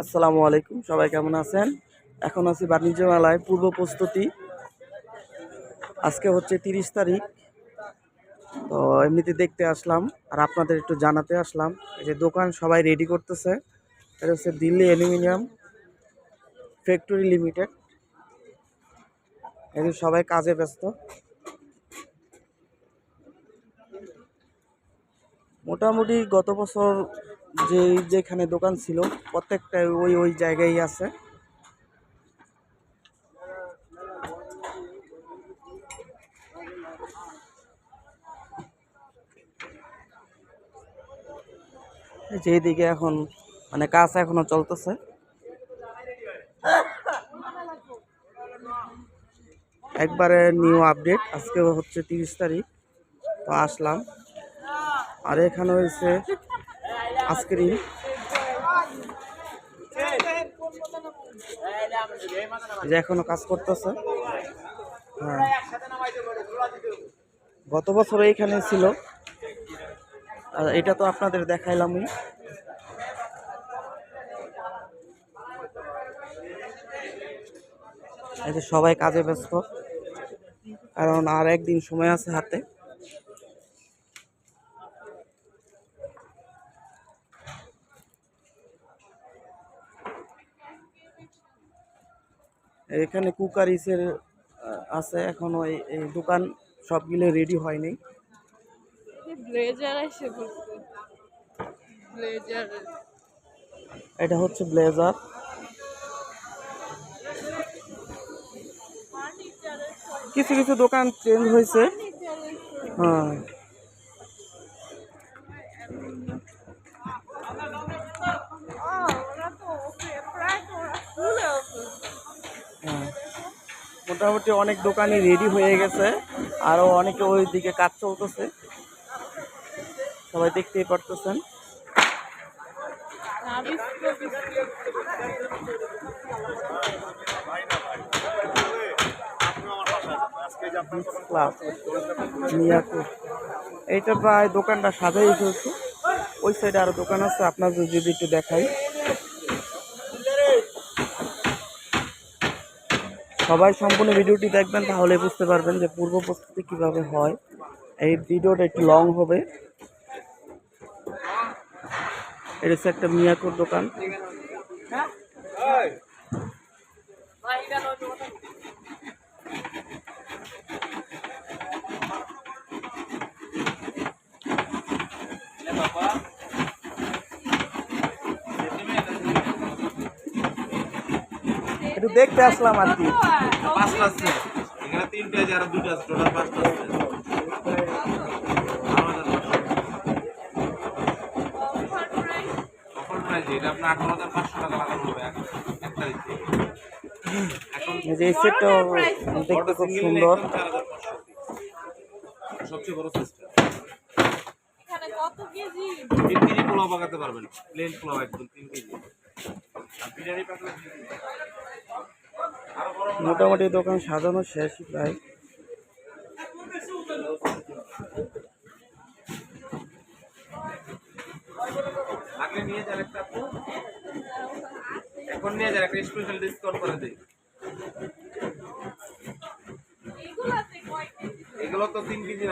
আসসালামু আলাইকুম, সবাই কেমন আছেন? এখন আছি বাণিজ্য মেলায় পূর্ব প্রস্তুতি। আজকে হচ্ছে তিরিশ তারিখ। তো এমনিতে দেখতে আসলাম আর আপনাদের একটু জানাতে আসলাম। এই যে দোকান সবাই রেডি করতেছে। এটা হচ্ছে দিল্লি অ্যালুমিনিয়াম ফ্যাক্টরি লিমিটেড। এদের সবাই কাজে ব্যস্ত। মোটামুটি গত বছর যে যেখানে দোকান ছিল, প্রত্যেকটা ওই ওই জায়গায় আছে। এই যে এইদিকে এখন মানে কাজ এখনও চলতেছে। একবারে নিউ আপডেট আজকে হচ্ছে তিরিশ তারিখ, তো আসলাম। আর এখানে হয়েছে আইসক্রিম যে এখনও কাজ করতেছে। হ্যাঁ। গত বছর এইখানে ছিল। এটা তো আপনাদের যে সবাই কাজে ব্যস্ত। কারণ আর একদিন সময় আছে হাতে। এখানে কুকারিসের আহ, আছে এখনও এই এই দোকান সবগুলো রেডি হয়নি। ব্লেজার ব্লেজার এটা হচ্ছে ব্লেজার কিছু কিছু দোকান চেঞ্জ হয়েছে। হ্যাঁ ওরা তো ওকে প্রায় তো ওরা খুলে ওকে হ্যাঁ। মোটামুটি অনেক দোকানই রেডি হয়ে গেছে আরও অনেকে ওই দিকে কাজ চলতেছে। সবাই দেখতেই পারতেছেন। এইটা প্রায় দোকানটা সাজাই ফেলছে। ওই সাইডে আরও দোকান আছে, আপনাদের যদি একটু দেখাই। সবাই সম্পূর্ণ ভিডিওটি দেখবেন তাহলে বুঝতে পারবেন যে পূর্ব প্রস্তুতি কীভাবে হয়। এই ভিডিওটা একটু লং হবে। এটা হচ্ছে একটা মিয়াকুর দোকান। একটু দেখতে আসলাম আর কি। পাঁচটা আছে। এখানে তিনটে আছে আর দুটো আছে টোটাল পাঁচটা আছে। এটা আপনার আঠারো হাজার পাঁচশো টাকা লাগানো হবে এক- একটা যে সেটটা দেখতে খুব সুন্দর। সবচেয়ে বড় সাইজটা এখানে কত কেজি? তিন কেজি পোলাও পাকাতে পারবেন প্লেন পোলাও একদম তিন কেজি। আর বিরিয়ানি মোটামুটি দোকান সাজানো শেষ প্রায়। আগে নিয়ে যান একটা এখন নিয়ে যান একটা স্পেশাল ডিসকাউন্ট করে দিই এগুলো তো তিন কেজি